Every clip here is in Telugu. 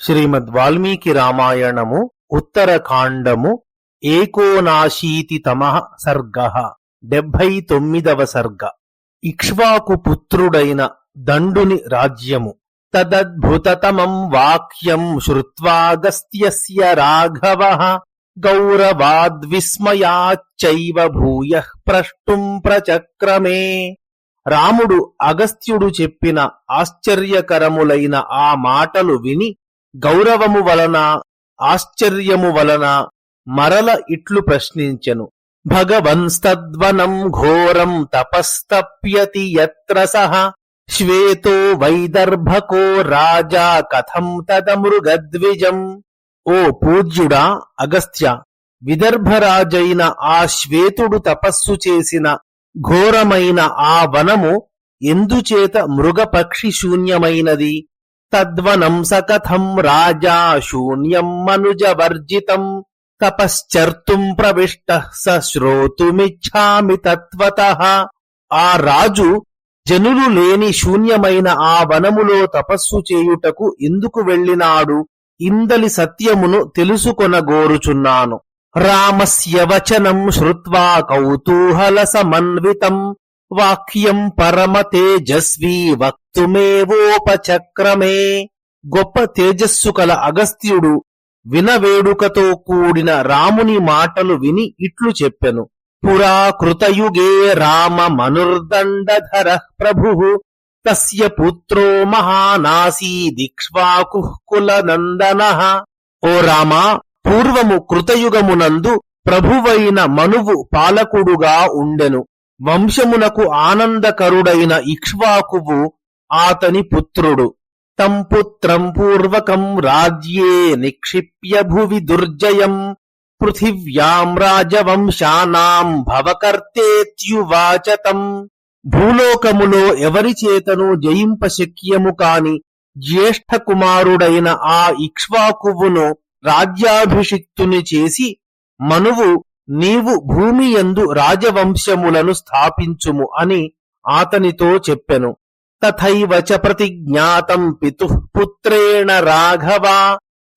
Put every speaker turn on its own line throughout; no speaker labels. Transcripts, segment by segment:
శ్రీమద్ వాల్మీకి రామాయణము ఉత్తరకాండము ఏకోనాశీతితమ సర్గ డెబ్భై తొమ్మిదవ సర్గ. ఇక్ష్వాకు పుత్రుడైన దండుని రాజ్యము. తదద్భుతతమం వాక్యం శ్రుత్వాగస్త్యస్య రాఘవ గౌరవాద్విస్మయాచ్చైవ భూయ ప్రష్టుం ప్రచక్రమే. రాముడు అగస్త్యుడు చెప్పిన ఆశ్చర్యకరములైన ఆ మాటలు విని గౌరవము వలన ఆశ్చర్యము వలన మరల ఇట్లు ప్రశ్నించెను. భగవంస్తద్వనం ఘోరం తపస్తప్యతి యత్ర సహ శ్వేతో వైదర్భకో రాజా కథం తదమృగద్విజం. ఓ పూజ్యుడా అగస్త్య విదర్భరాజైన ఆ శ్వేతుడు తపస్సు చేసిన ఘోరమైన ఆ వనము ఎందుచేత మృగపక్షి శూన్యమైనది? తద్వనం సకథం రాజా శూన్యం మనుజవర్జితం. తపశ్చర్తుం ప్రవిష్ట స శ్రోతుమిచ్ఛామి తత్వత. ఆ రాజు జనులు లేని శూన్యమైన ఆ వనములో తపస్సు చేయుటకు ఎందుకు వెళ్ళినాడు? ఇందలి సత్యమును తెలుసుకొనగోరుచున్నాను. రామస్య వచనం శ్రుత్వా కౌతూహల సమన్వితం. వాక్యం పరమ తేజస్వీ వక్తుమేవోపచక్రమే. గొప్ప తేజస్సు కల అగస్త్యుడు వినవేడుకతో కూడిన రాముని మాటలు విని ఇట్లు చెప్పెను. పురాకృతయుగే రామ మనుర్దండధర ప్రభు. తస్య పుత్రో మహానాసీ దిక్ష్వాకుల నందన. ఓ రామా పూర్వము కృతయుగమునందు ప్రభువైన మనువు పాలకుడుగా ఉండెను. వంశమునకు ఆనందకరుడైన ఇక్ష్వాకువు ఆతని పుత్రుడు. తం పుత్రం పూర్వకం రాజ్యే నిక్షిప్య భువి దుర్జయం. పృథివ్యాం రాజవంశానాం భవకర్తేత్యువాచతం. భూలోకములో ఎవరి చేతను జయింప శక్యము కాని జ్యేష్ఠ కుమారుడైన ఆ ఇక్ష్వాకువును రాజ్యాభిషిక్తుని చేసి మనువు నీవు భూమి యందు రాజవంశములను స్థాపించుము అని ఆతనితో చెప్పెను. తథైవ చ ప్రతిజ్ఞాతం పితుః పుత్రేణ రాఘవా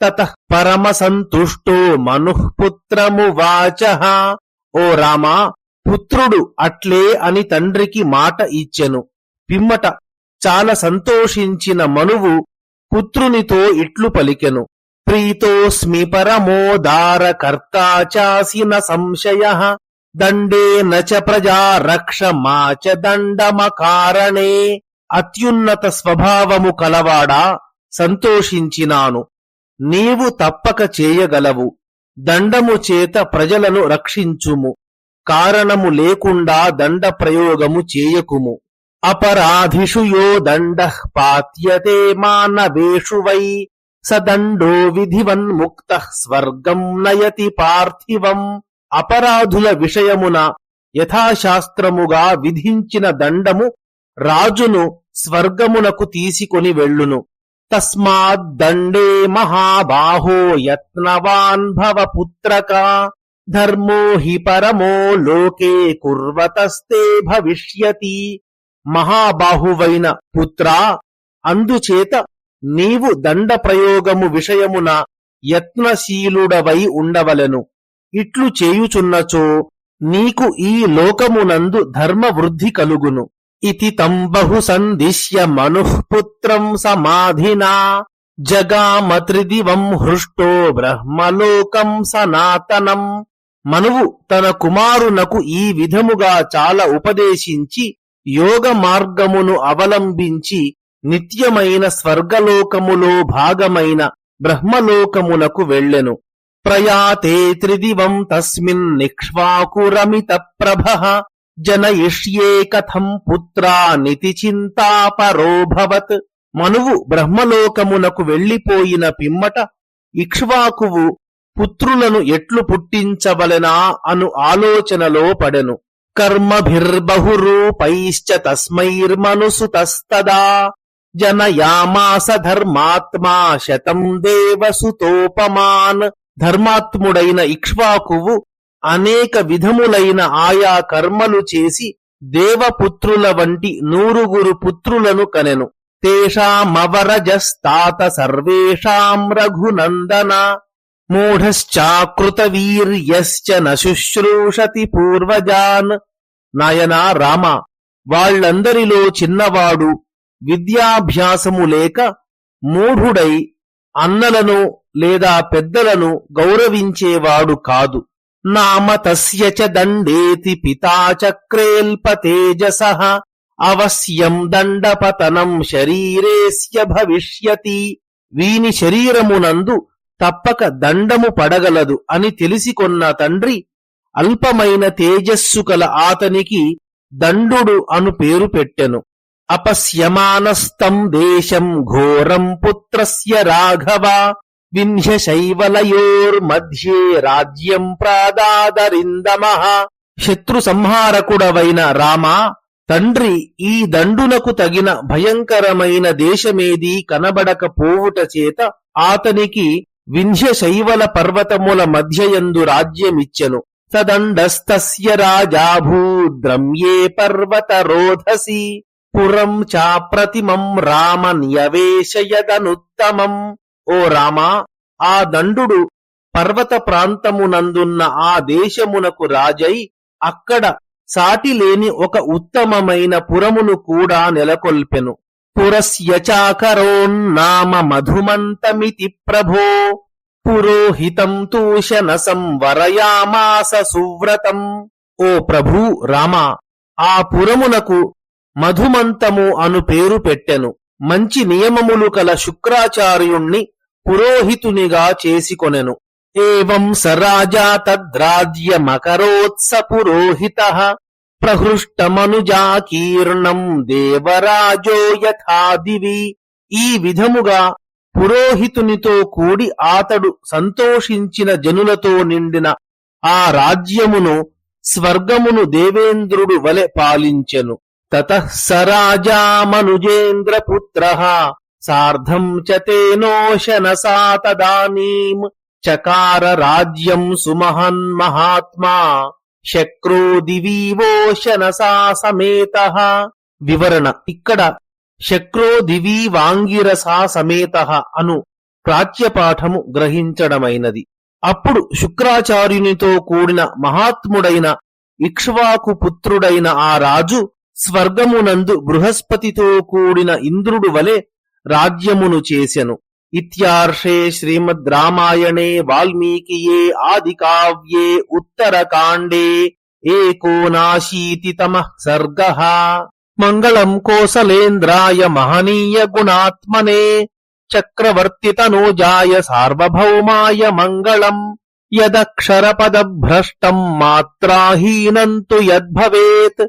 తత పరమ సంతుష్టో మనుః పుత్రమువాచ ఓ రామా పుత్రుడు అట్లే అని తండ్రికి మాట ఇచ్చెను. పిమ్మట చాలా సంతోషించిన మనువు పుత్రునితో ఇట్లు పలికెను. ప్రీతోస్మి పరమోదార కర్తాచాసిన సంశయ. దండేన చ ప్రజా రక్ష మా చ దండమకారణే అత్యున్నత స్వభావము కలవాడా? సంతోషించినాను. నీవు తప్పక చేయగలవు. దండము చేత ప్రజలను రక్షించుము. కారణము లేకుండా దండ ప్రయోగము చేయకుము. అపరాధిషు యో దండ పాత్యతే మానవేషు వై. సదండో విధివన్ముక్త స్వర్గం నయతి పార్థివం అపరాధుల విషయమున యథాశాస్త్రముగా విధించిన దండము రాజును స్వర్గమునకు తీసుకొని వెళ్ళును. తస్మాద్దండే మహాబాహో యత్నవాన్ భవ పుత్రక ధర్మో హి పరమో లోకే కుర్వతస్తే భవిష్యతి. మహాబాహువైన పుత్రా అందుచేత నీవు దండ ప్రయోగము విషయమున యత్నశీలుడవై ఉండవలెను. ఇట్లు చేయుచున్నచో నీకు ఈ లోకమునందు ధర్మవృద్ధి కలుగును. ఇతి తం బహు సందిశ్య మనుఃపుత్రం సమాధినా జగామత్రిదివం హృష్టో బ్రహ్మలోకం సనాతనం. మనువు తన కుమారునకు ఈ విధముగా చాలా ఉపదేశించి యోగ మార్గమును అవలంబించి నిత్యమైన స్వర్గలోకములో భాగమైన బ్రహ్మలోకమునకు వెళ్ళెను. ప్రయాతే త్రిదివం తస్మిన్ నిక్ష్వాకురమిత ప్రభ జనయిష్యే కథం పుత్రా నితి చింతాపరోభవత్ మనువు బ్రహ్మలోకమునకు వెళ్ళిపోయిన పిమ్మట ఇక్ష్వాకువు పుత్రులను ఎట్లు పుట్టించవలెనా అను ఆలోచనలో పడెను. కర్మభిర్బహురూపైశ్చ తస్మైర్మనుసుతస్తదా. జనయామాస ధర్మాత్మా శతం దేవసుతోపమాన్ ధర్మాత్ముడైన ఇక్ష్వాకువు అనేక విధములైన ఆయా కర్మలు చేసి దేవపుత్రుల వంటి నూరుగురు పుత్రులను కనెను తేషామవరజస్తాత సర్వేషాం రఘునందన మూఢశ్చాకృత వీర్యశ్చ నశుశ్రూషతి పూర్వజాన్ నాయనా రామ వాళ్ళందరిలో చిన్నవాడు విద్యాభ్యాసము లేక మూఢుడై అన్నలను లేదా పెద్దలను గౌరవించేవాడు కాదు. నామ తస్య చ దండేతి పితా అవశ్యం దండపతనం శరీరేస్య భవిష్యతి. వీని శరీరమునందు తప్పక దండము పడగలదు అని తెలిసికొన్న తండ్రి అల్పమైన తేజస్సు కల ఆతనికి దండుడు అను పేరు పెట్టెను. అపశ్యమానస్తం దేశం ఘోరం పుత్రస్య రాఘవ వింధ్యశైవలయోర్మధ్యే రాజ్యం ప్రాదాదరిందమ శత్రు సంహారకుడవైన రామా తండ్రి ఈ దండునకు తగిన భయంకరమైన దేశమేది కనబడకపోవుట చేత ఆతనికి వింధ్యశైవల పర్వతముల మధ్యయందు రాజ్యమిచ్చెను. సదండస్తస్య రాజాభూద్రమ్యే పర్వతరోధసి పురం చాప్రతిమం రామ న్యవేశయదనుత్తమం. ఓ రామా ఆ దండుడు పర్వత ప్రాంతమునందున్న ఆ దేశమునకు రాజై అక్కడ సాటిలేని ఒక ఉత్తమమైన పురమును కూడా నెలకొల్పెను. పురస్యచాకరోన్నామ మధుమంతమితి ప్రభో. పురోహితం తూషన సంవరయామాస సువ్రతం. ఓ ప్రభూ రామ ఆ పురమునకు మధుమంతము అను పేరు పెట్టెను. మంచి నియమములు కల శుక్రాచార్యుణ్ణి పురోహితునిగా చేసికొనెను. ఏం స రాజా తద్రాజ్య మకరోత్స పురోహిత ప్రహృష్టమనుజాకీర్ణం దేవరాజో యథాదివి. ఈ విధముగా పురోహితునితో కూడి ఆతడు సంతోషించిన జనులతో నిండిన ఆ రాజ్యమును స్వర్గమును దేవేంద్రుడు వలె పాలించెను. తత స రాజామనుజేంద్రపుత్ర సార్ధం చ తేనోశనసా తదానీం చకార రాజ్యం సుమహన్ మహాత్మా శక్రో దివీవోశనసా సమేత వివరణ ఇక్కడ శక్రో దివీ వాంగిరసా సమేత అను ప్రాచ్యపాఠము గ్రహించడమైనది. అప్పుడు శుక్రాచార్యునితో కూడిన మహాత్ముడైన ఇక్ష్వాకు పుత్రుడైన ఆ రాజు స్వర్గమునందు బృహస్పతితో కూడిన ఇంద్రుడు వలె రాజ్యమును చేసెను. ఇత్యార్షే శ్రీమద్ రామాయణే వాల్మీకియే ఆదికావ్యే ఉత్తరకాండే ఏకోనాశీతితమ సర్గ. మంగళం కోసలేంద్రాయ మహనీయ గుణాత్మనే చక్రవర్తితనూజాయ సార్వభౌమాయ మంగళం యదక్షరపదభ్రష్టం మాత్రాహీనం తు యద్భవేత్.